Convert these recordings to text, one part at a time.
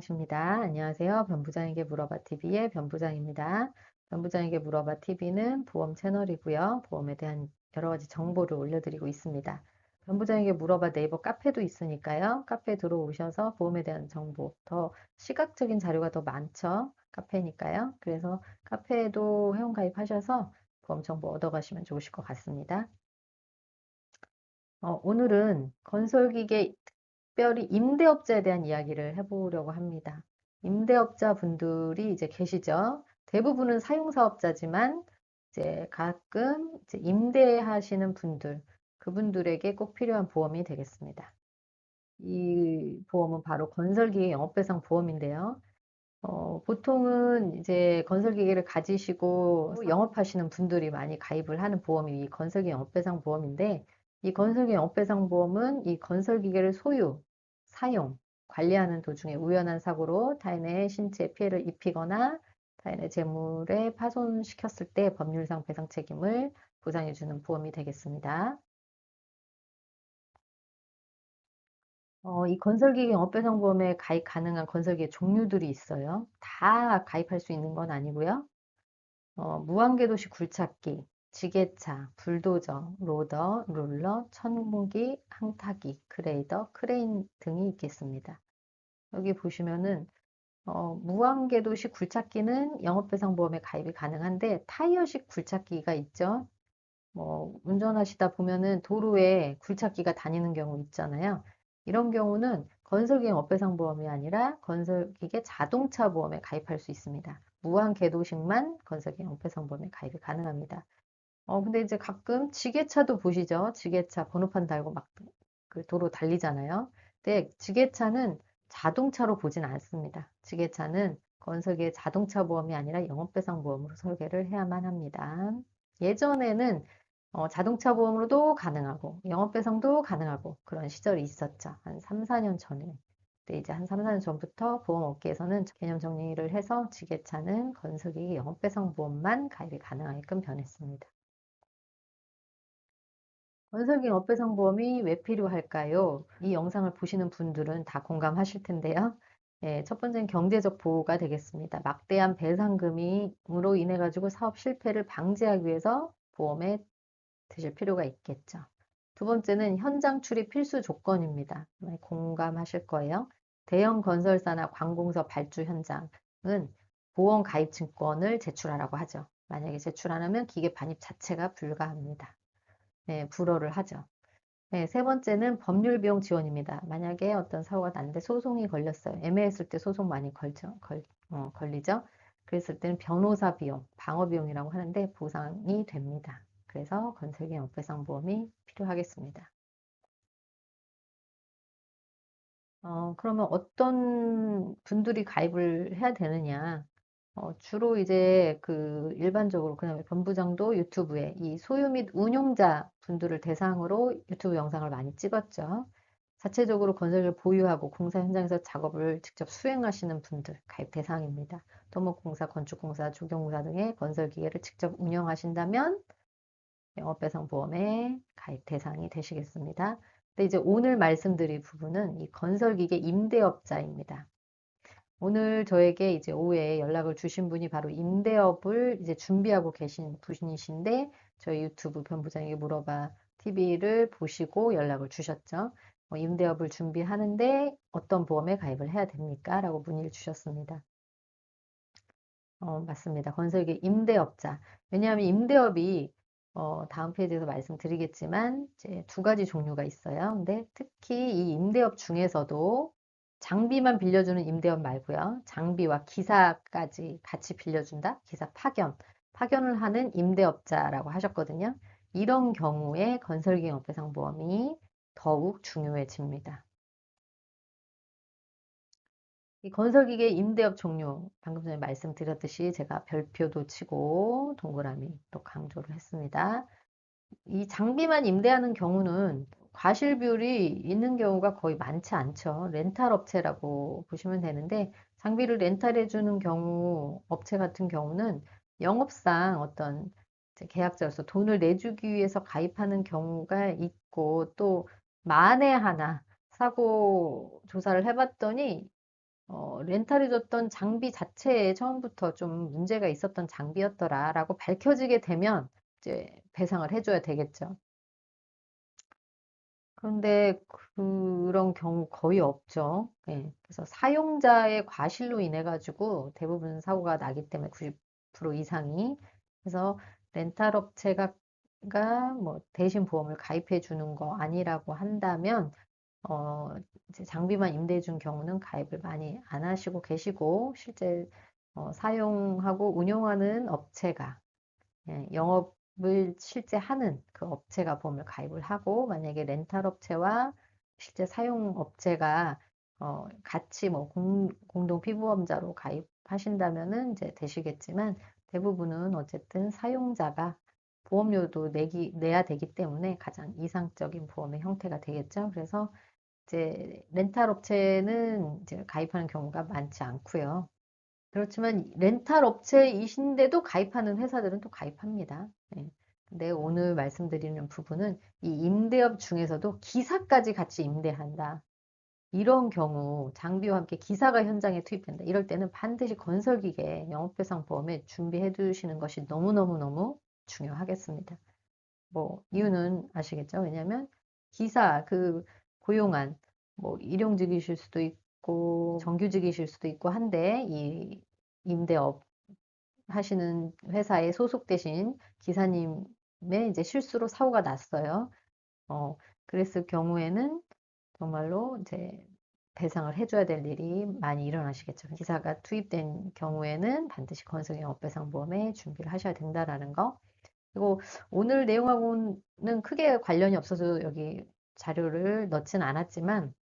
안녕하십니다. 안녕하세요. 변부장에게 물어봐 TV의 변부장입니다. 변부장에게 물어봐 TV는 보험 채널이고요. 보험에 대한 여러 가지 정보를 올려드리고 있습니다. 변부장에게 물어봐 네이버 카페도 있으니까요. 카페에 들어오셔서 보험에 대한 정보, 더 시각적인 자료가 더 많죠. 카페니까요. 그래서 카페에도 회원 가입하셔서 보험 정보 얻어가시면 좋으실 것 같습니다. 어, 오늘은 건설기계 특별히 임대업자에 대한 이야기를 해보려고 합니다. 임대업자 분들이 이제 계시죠. 대부분은 사용사업자지만 이제 가끔 이제 임대하시는 분들, 그분들에게 꼭 필요한 보험이 되겠습니다. 이 보험은 바로 건설기계 영업배상 보험인데요. 어, 보통은 이제 건설기계를 가지시고 영업하시는 분들이 많이 가입을 하는 보험이 이 건설기 영업배상 보험인데 이 건설기 영업배상 보험은 이 건설기계를 소유, 사용, 관리하는 도중에 우연한 사고로 타인의 신체에 피해를 입히거나 타인의 재물에 파손시켰을 때 법률상 배상 책임을 보상해주는 보험이 되겠습니다. 어, 이 건설기계 영업배상보험에 가입 가능한 건설기계 종류들이 있어요. 다 가입할 수 있는 건 아니고요. 어, 무한궤도식 굴착기, 지게차, 불도저, 로더, 롤러, 천공기, 항타기, 그레이더, 크레인 등이 있겠습니다. 여기 보시면은 어, 무한궤도식 굴착기는 영업배상보험에 가입이 가능한데 타이어식 굴착기가 있죠. 뭐 운전하시다 보면은 도로에 굴착기가 다니는 경우 있잖아요. 이런 경우는 건설기계 영업배상보험이 아니라 건설기계 자동차 보험에 가입할 수 있습니다. 무한 궤도식만 건설기계 영업배상보험에 가입이 가능합니다. 어, 근데 이제 가끔 지게차도 보시죠. 지게차 번호판 달고 막 그 도로 달리잖아요. 근데 지게차는 자동차로 보진 않습니다. 지게차는 건설계 자동차 보험이 아니라 영업배상 보험으로 설계를 해야만 합니다. 예전에는 어, 자동차 보험으로도 가능하고 영업배상도 가능하고 그런 시절이 있었죠. 한 3, 4년 전에. 근데 이제 한 3, 4년 전부터 보험업계에서는 개념 정리를 해서 지게차는 건설기 영업배상 보험만 가입이 가능하게끔 변했습니다. 건설기 업배상보험이 왜 필요할까요? 이 영상을 보시는 분들은 다 공감하실 텐데요. 예, 첫 번째는 경제적 보호가 되겠습니다. 막대한 배상금으로 인해 가지고 사업 실패를 방지하기 위해서 보험에 드실 필요가 있겠죠. 두 번째는 현장 출입 필수 조건입니다. 공감하실 거예요. 대형 건설사나 관공서 발주 현장은 보험 가입 증권을 제출하라고 하죠. 만약에 제출 안 하면 기계 반입 자체가 불가합니다. 네, 불허를 하죠. 네, 세 번째는 법률 비용 지원입니다. 만약에 어떤 사고가 났는데 소송이 걸렸어요. 애매했을 때 소송 많이 걸죠, 걸, 어, 걸리죠. 그랬을 때는 변호사 비용, 방어 비용이라고 하는데 보상이 됩니다. 그래서 건설기 영배상 보험이 필요하겠습니다. 어, 그러면 어떤 분들이 가입을 해야 되느냐? 어, 주로 이제 그 일반적으로 그냥 본부장도 유튜브에 이 소유 및 운용자 분들을 대상으로 유튜브 영상을 많이 찍었죠. 자체적으로 건설을 보유하고 공사 현장에서 작업을 직접 수행하시는 분들 가입 대상입니다. 토목공사, 건축공사, 조경공사 등의 건설기계를 직접 운영하신다면 영업배상보험에 가입 대상이 되시겠습니다. 근데 이제 오늘 말씀드릴 부분은 이 건설기계 임대업자입니다. 오늘 저에게 이제 오후에 연락을 주신 분이 바로 임대업을 이제 준비하고 계신 분이신데 저희 유튜브 변부장에게 물어봐 TV를 보시고 연락을 주셨죠. 어, 임대업을 준비하는데 어떤 보험에 가입을 해야 됩니까? 라고 문의를 주셨습니다. 어, 맞습니다. 건설계 임대업자. 왜냐하면 임대업이 어, 다음 페이지에서 말씀드리겠지만 이제 두 가지 종류가 있어요. 근데 특히 이 임대업 중에서도 장비만 빌려주는 임대업 말고요. 장비와 기사까지 같이 빌려준다. 기사 파견. 파견을 하는 임대업자라고 하셨거든요. 이런 경우에 건설기업배상보험이 더욱 중요해집니다. 이 건설기계 임대업 종류, 방금 전에 말씀드렸듯이 제가 별표도 치고 동그라미 또 강조를 했습니다. 이 장비만 임대하는 경우는 과실 비율이 있는 경우가 거의 많지 않죠. 렌탈 업체라고 보시면 되는데 장비를 렌탈해 주는 경우 업체 같은 경우는 영업상 어떤 계약자로서 돈을 내주기 위해서 가입하는 경우가 있고 또 만에 하나 사고 조사를 해봤더니 어, 렌탈해줬던 장비 자체에 처음부터 좀 문제가 있었던 장비였더라라고 밝혀지게 되면 이제 배상을 해줘야 되겠죠. 그런데 그런 경우 거의 없죠. 예, 그래서 사용자의 과실로 인해 가지고 대부분 사고가 나기 때문에 90% 이상이 그래서 렌탈 업체가 뭐 대신 보험을 가입해 주는 거 아니라고 한다면 어, 이제 장비만 임대해 준 경우는 가입을 많이 안 하시고 계시고 실제 어, 사용하고 운영하는 업체가 예, 영업 을 실제 하는 그 업체가 보험을 가입을 하고 만약에 렌탈 업체와 실제 사용 업체가 어, 같이 뭐 공, 공동 피부험자로 가입하신다면은 이제 되시겠지만 대부분은 어쨌든 사용자가 보험료도 내기, 내야 되기 때문에 가장 이상적인 보험의 형태가 되겠죠. 그래서 이제 렌탈 업체는 이제 가입하는 경우가 많지 않고요. 그렇지만 렌탈 업체이신데도 가입하는 회사들은 또 가입합니다. 네. 근데 오늘 말씀드리는 부분은 이 임대업 중에서도 기사까지 같이 임대한다. 이런 경우 장비와 함께 기사가 현장에 투입된다. 이럴 때는 반드시 건설기계 영업배상 보험에 준비해 두시는 것이 너무너무너무 중요하겠습니다. 뭐 이유는 아시겠죠? 왜냐하면 기사 그 고용한 뭐 일용직이실 수도 있고 정규직이실 수도 있고 한데 이 임대업 하시는 회사에 소속되신 기사님의 이제 실수로 사고가 났어요. 어, 그랬을 경우에는 정말로 이제 배상을 해줘야 될 일이 많이 일어나시겠죠. 기사가 투입된 경우에는 반드시 건설영업 배상보험에 준비를 하셔야 된다라는 거. 그리고 오늘 내용하고는 크게 관련이 없어서 여기 자료를 넣진 않았지만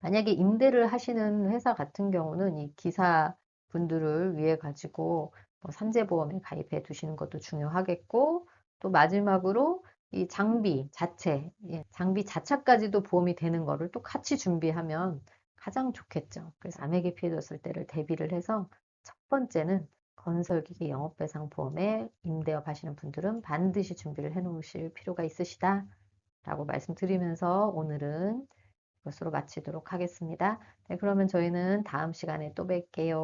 만약에 임대를 하시는 회사 같은 경우는 이 기사 분들을 위해 가지고 뭐 산재보험에 가입해 두시는 것도 중요하겠고 또 마지막으로 이 장비 자체, 예, 장비 자차까지도 보험이 되는 거를 또 같이 준비하면 가장 좋겠죠. 그래서 암에게 피해졌을 때를 대비를 해서 첫 번째는 건설기기 영업배상 보험에 임대업 하시는 분들은 반드시 준비를 해 놓으실 필요가 있으시다 라고 말씀드리면서 오늘은 이것으로 마치도록 하겠습니다. 네, 그러면 저희는 다음 시간에 또 뵐게요.